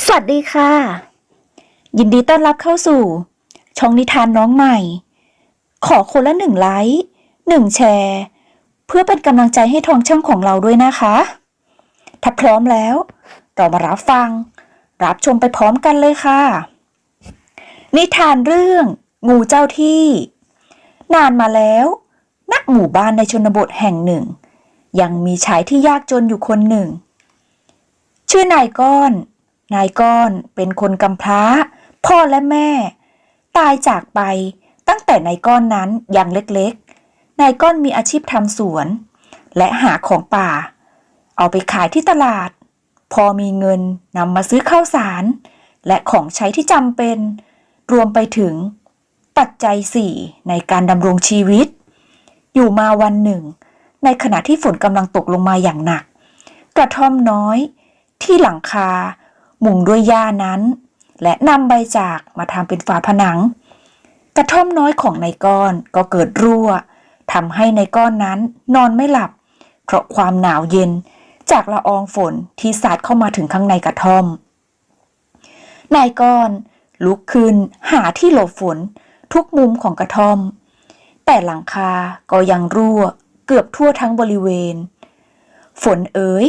สวัสดีค่ะ ยินดีต้อนรับเข้าสู่ ช่องนิทานน้องใหม่ ขอคนละหนึ่งไลค์หนึ่งแชร์ เพื่อเป็นกำลังใจให้ทองช่องของเราด้วยนะคะ ถ้าพร้อมแล้ว เรามารับฟัง รับชมไปพร้อมกันเลยค่ะ นิทานเรื่อง งูเจ้าที่ นานมาแล้วณหมู่บ้านในชนบทแห่งหนึ่ง ยังมีชายที่ยากจนอยู่คนหนึ่ง ชื่อนายก้อน นายก้อนเป็นคนกำพร้า พ่อและแม่ ตายจากไปตั้งแต่นายก้อนนั้นยังเล็กๆ นายก้อนมีอาชีพทำสวน และหาของป่า เอาไปขายที่ตลาด พอมีเงินนำมาซื้อข้าวสาร และของใช้ที่จำเป็น รวมไปถึง ปัจจัยสี่ในการดำรงชีวิต อยู่มาวันหนึ่ง ในขณะที่ฝนกำลังตกลงมาอย่างหนัก กระท่อมน้อย ที่หลังคา มุงด้วยหญ้านั้น และนำใบจากมาทำเป็นฝาผนัง กระท่อมน้อยของนายก้อนก็เกิดรั่วทำให้ในายก้อนนั้นนอนไม่หลับ เพราะความหนาวเย็นจากละอองฝนที่สาดเข้ามาถึงข้างในกระท่อม นายก้อนลุกขึ้นหาที่หลบฝนทุกมุมของกระท่อม แต่หลังคาก็ยังรั่วเกือบทั่วทั้งบริเวณ ฝนเอ๋ย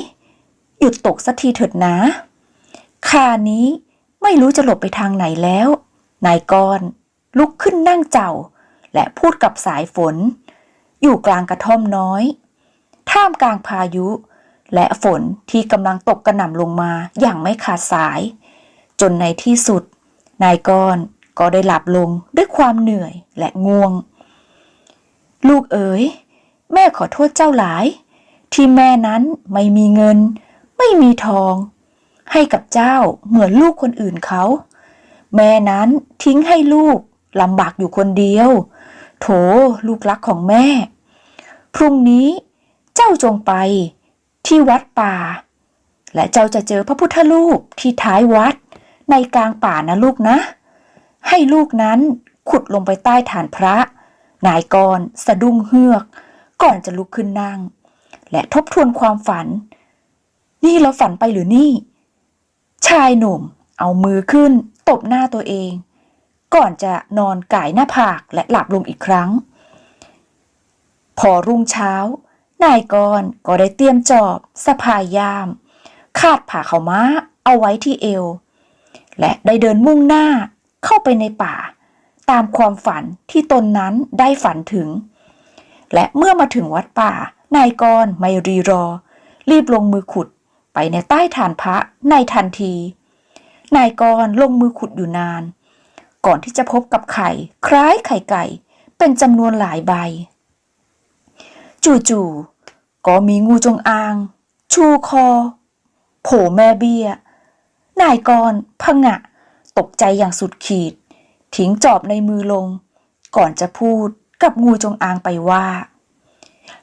หยุดตกสักทีเถิดนะ คานี้ไม่รู้จะหลบไปทางไหนแล้ว นายกรลุกขึ้นนั่งเจ้า และพูดกับสายฝน อยู่กลางกระท่อมน้อย ท่ามกลางพายุ และฝนที่กำลังตกกระหน่ำลงมาอย่างไม่ขาดสาย จนในที่สุด นายกรก็ได้หลับลงด้วยความเหนื่อยและง่วง ลูกเอ๋ย แม่ขอโทษเจ้าหลาย ที่แม่นั้นไม่มีเงิน ไม่มีทอง ให้กับเจ้าเหมือนลูกคนอื่นเขา แม่นั้นทิ้งให้ลูกลำบากอยู่คนเดียว โถลูกรักของแม่ พรุ่งนี้เจ้าจงไปที่วัดป่า และเจ้าจะเจอพระพุทธรูปที่ท้ายวัดในกลางป่านะลูกนะ ให้ลูกนั้นขุดลงไปใต้ฐานพระนายกรสะดุ้งเฮือก ก่อนจะลุกขึ้นนั่ง และทบทวนความฝัน นี่เราฝันไปหรือนี่ ชายหนุ่มเอามือขึ้น ตบหน้าตัวเอง ก่อนจะนอนก่ายหน้าผากและหลับลงอีกครั้ง พอรุ่งเช้า นายกรก็ได้เตรียมจอบสะพายยาม คาดผ่าเขาม้าเอาไว้ที่เอว และได้เดินมุ่งหน้าเข้าไปในป่า ตามความฝันที่ตนนั้นได้ฝันถึง และเมื่อมาถึงวัดป่านายกรไม่รีรอ รีบลงมือขุด ไปในใต้ฐานพระในทันที นายกรลงมือขุดอยู่นาน ก่อนที่จะพบกับไข่ คล้ายไข่ไก่ เป็นจำนวนหลายใบ จู่ๆก็มีงูจงอาง ชูคอ โผแม่เบี้ย นายกรพงะ ตกใจอย่างสุดขีด ทิ้งจอบในมือลง ก่อนจะพูดกับงูจงอางไปว่า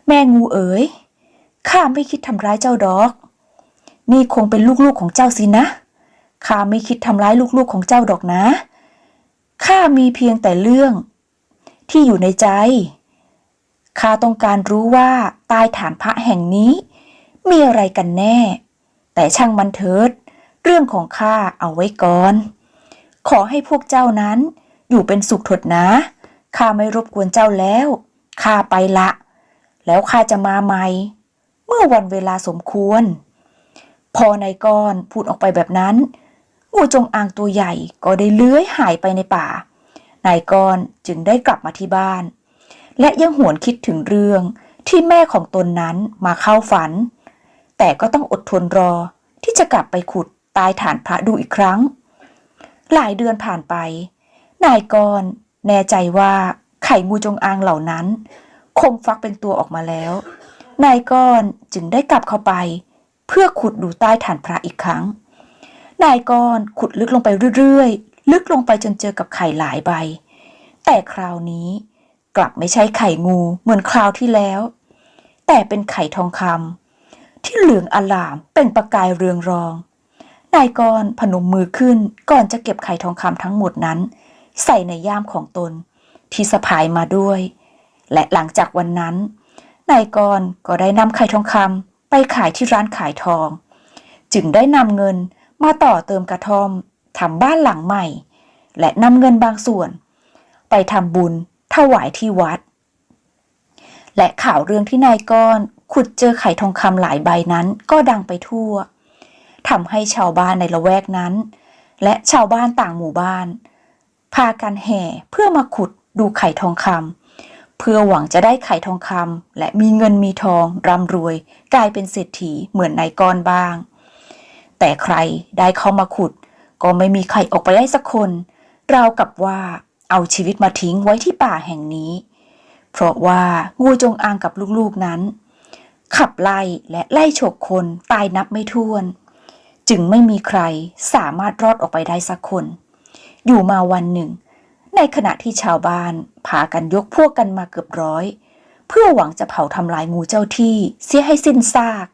แม่งูเอ๋ยข้าไม่คิดทำร้ายเจ้าดอก นี่คงเป็นลูกๆของเจ้าสินะ ข้าไม่คิดทำร้ายลูกๆของเจ้าดอกนะ ข้ามีเพียงแต่เรื่อง ที่อยู่ในใจ ข้าต้องการรู้ว่าใต้ฐานพระแห่งนี้ มีอะไรกันแน่ แต่ช่างมันเถิด เรื่องของข้าเอาไว้ก่อน ขอให้พวกเจ้านั้น อยู่เป็นสุขเถิดนะ ข้าไม่รบกวนเจ้าแล้ว ข้าไปละ แล้วข้าจะมาใหม่ เมื่อวันเวลาสมควร พอนายกรพูดออกไปแบบนั้น งูจงอางตัวใหญ่ก็ได้เลื้อยหายไปในป่านายกรจึงได้กลับมาที่บ้าน และยังหวนคิดถึงเรื่องที่แม่ของตนนั้นมาเข้าฝัน แต่ก็ต้องอดทนรอที่จะกลับไปขุดใต้ฐานพระดูอีกครั้ง หลายเดือนผ่านไป นายกรแน่ใจว่าไข่งูจงอางเหล่านั้น คงฟักเป็นตัวออกมาแล้ว นายกรจึงได้กลับเข้าไป เพื่อขุดดูใต้ฐานพระอีกครั้ง นายกรขุดลึกลงไปเรื่อยๆ ลึกลงไปจนเจอกับไข่หลายใบ แต่คราวนี้กลับไม่ใช่ไข่งูเหมือนคราวที่แล้ว แต่เป็นไข่ทองคำที่เหลืองอลามเป็นประกายเรืองรอง นายกรพนมมือขึ้นก่อนจะเก็บไข่ทองคำทั้งหมดนั้น ใส่ในย่ามของตน ที่สะพายมาด้วย และหลังจากวันนั้น นายกรก็ได้นำไข่ทองคำ ไปขายที่ร้านขายทอง จึงได้นำเงินมาต่อเติมกระท่อมทำบ้านหลังใหม่ และนำเงินบางส่วน ไปทำบุญถวายที่วัด และข่าวเรื่องที่นายก้อนขุดเจอไข่ทองคำหลายใบนั้นก็ดังไปทั่วทำให้ชาวบ้านในละแวกนั้น และชาวบ้านต่างหมู่บ้าน พากันแห่เพื่อมาขุดดูไข่ทองคำ เพื่อหวังจะได้ไข่ทองคำและมีเงินมีทองร่ำรวย กลายเป็นเศรษฐีเหมือนนายก้อนบ้าง แต่ใครได้เข้ามาขุด ก็ไม่มีใครออกไปได้สักคนราวกับว่าเอาชีวิตมาทิ้งไว้ที่ป่าแห่งนี้ เพราะว่างูจงอางกับลูกๆนั้น ขับไล่และไล่ฉกคนตายนับไม่ถ้วน จึงไม่มีใครสามารถรอดออกไปได้สักคน อยู่มาวันหนึ่ง ในขณะที่ชาวบ้านพากันยกพวกกันมาเกือบร้อย เพื่อหวังจะเผาทำลายงูเจ้าที่เสียให้สิ้นซาก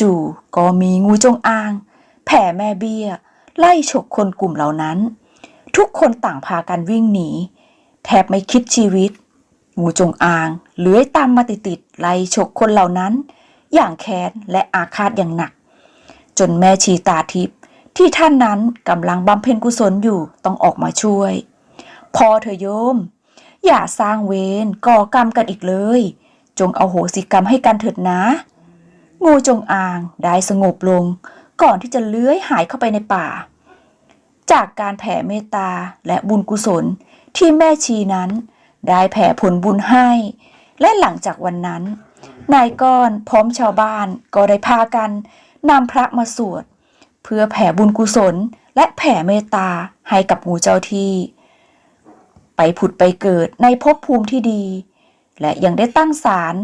จู่ๆก็มีงูจงอาง แผ่แม่เบี้ย ไล่ฉกคนกลุ่มเหล่านั้น ทุกคนต่างพากันวิ่งหนี แทบไม่คิดชีวิต งูจงอางเลื้อยตามมาติดๆไล่ฉกคนเหล่านั้น อย่างแค้นและอาฆาตอย่างหนัก จนแม่ชีตาทิพย์ที่ท่านนั้นกำลังบำเพ็ญกุศลอยู่ต้องออกมาช่วย พอเถอะโยม อย่าสร้างเวรก่อกรรมกันอีกเลย จงเอาโหสิกรรมให้กันเถิดนะ งูจงอางได้สงบลง ก่อนที่จะเลื้อยหายเข้าไปในป่า จากการแผ่เมตตาและบุญกุศลที่แม่ชีนั้น ได้แผ่ผลบุญให้ และหลังจากวันนั้น นายก้อนพร้อมชาวบ้านก็ได้พากันนำพระมาสวด เพื่อแผ่บุญกุศลและแผ่เมตตาให้กับงูเจ้าที่ ไปผุดไปเกิดในภพภูมิที่ดี และยังได้ตั้งศาล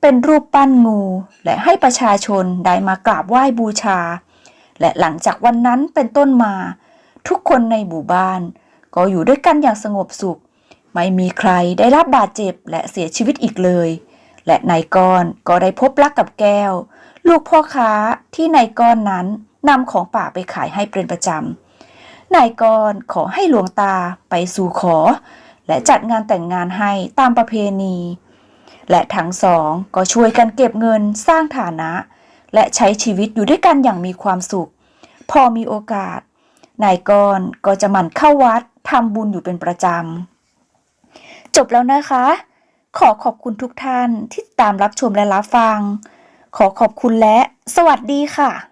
เป็นรูปปั้นงู และให้ประชาชนได้มากราบไหว้บูชา และหลังจากวันนั้นเป็นต้นมา ทุกคนในหมู่บ้าน ก็อยู่ด้วยกันอย่างสงบสุข ไม่มีใครได้รับบาดเจ็บและเสียชีวิตอีกเลย และนายก้อนก็ได้พบรักกับแก้ว ลูกพ่อค้าที่นายก้อนนั้นนำของป่าไปขายให้เป็นประจำ นายก้อนขอให้หลวงตาไปสู่ขอ และจัดงานแต่งงานให้ตามประเพณี และทั้งสองก็ช่วยกันเก็บเงินสร้างฐานะ และใช้ชีวิตอยู่ด้วยกันอย่างมีความสุข พอมีโอกาส นายก้อนก็จะหมั่นเข้าวัดทำบุญอยู่เป็นประจำ จบแล้วนะคะ ขอขอบคุณทุกท่านที่ตามรับชมและรับฟัง ขอขอบคุณและ สวัสดีค่ะ